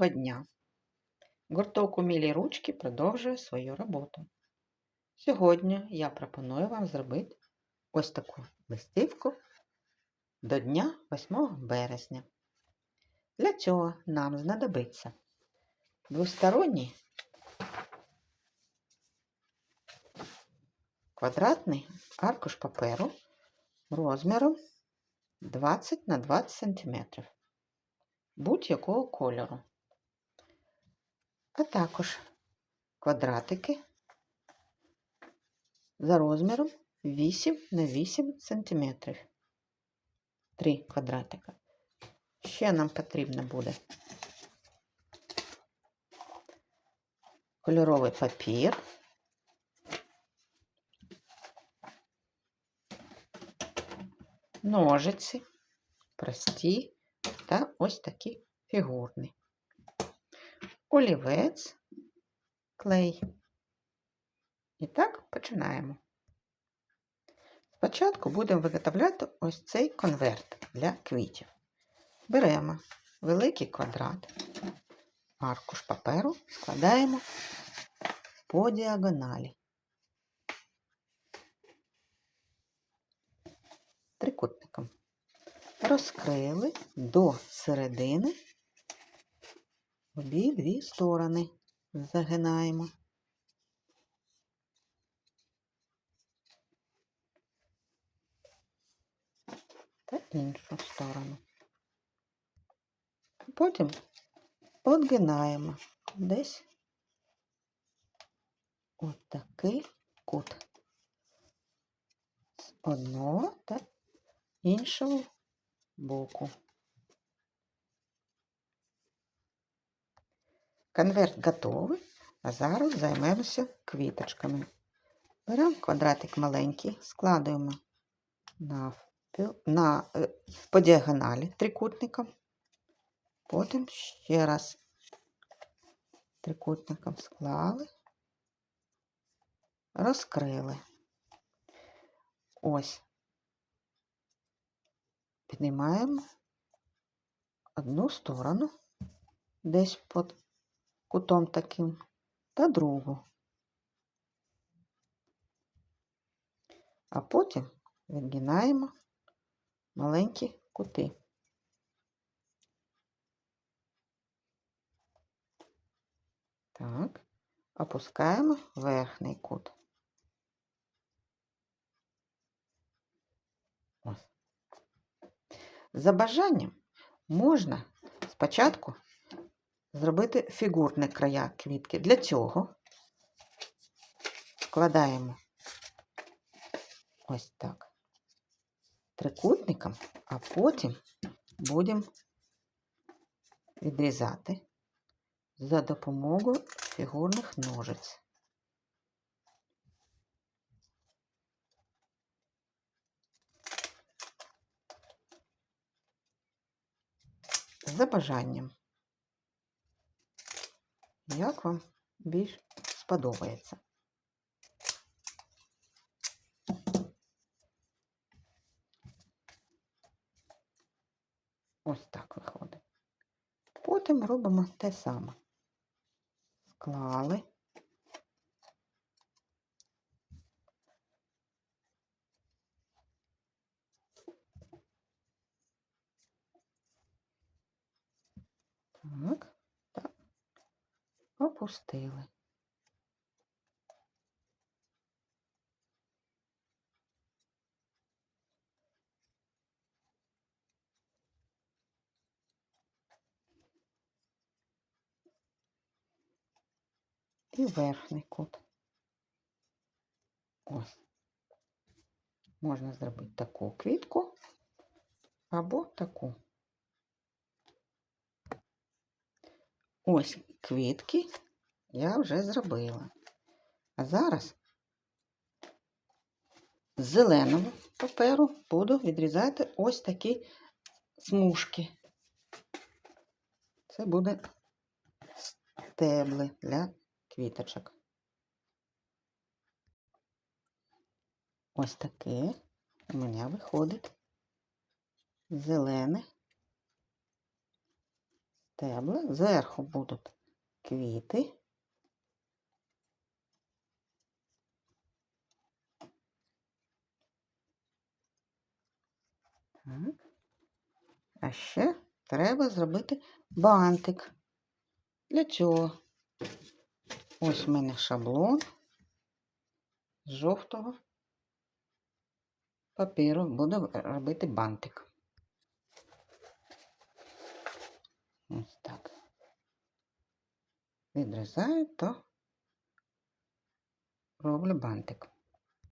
Доброго дня! Гурток «Умілі ручки продовжує свою роботу. Сьогодні я пропоную вам зробити ось таку листівку до дня 8 березня. Для цього нам знадобиться двосторонній квадратний аркуш паперу розміром 20 на 20 см будь-якого кольору, а також квадратики за розміром 8 на 8 см. Три квадратика. Ще нам потрібно буде кольоровий папір. Ножиці прості та ось такі фігурні. Олівець, клей. І так починаємо. Спочатку будемо виготовляти ось цей конверт для квітів. Беремо великий квадрат, аркуш паперу, складаємо по діагоналі. Трикутником розкрили до середини обидві сторони загинаємо. Та іншу сторону. Потім подгинаємо десь от такий кут з одного та іншого боку. Конверт готовий, а зараз займемося квіточками. Беремо квадратик маленький, складуємо на, на, е, по діагоналі трикутником, потім ще раз трикутником склали, розкрили. Ось піднімаємо одну сторону, десь під кутом таким, та другу. А потім відгинаємо маленькі кути. Так, опускаємо верхній кут. Ось. За бажанням можна спочатку зробити фігурні края квітки. Для цього складаємо ось так трикутником, а потім будемо відрізати за допомогою фігурних ножиць. За бажанням. Як вам більш сподобається? Ось так виходить. Потім робимо те саме. Склали. Так, опустили. І верхній кут. Ось. Можна зробити таку квітку або таку. Ось квітки я вже зробила. А зараз з зеленого паперу буду відрізати ось такі смужки. Це буде стебли для квіточок. Ось таке у мене виходить зелене стебла, зверху будуть квіти. А ще треба зробити бантик. Для цього ось в мене шаблон з жовтого папіру. Буду робити бантик. Ось так. Відрізаю, то роблю бантик.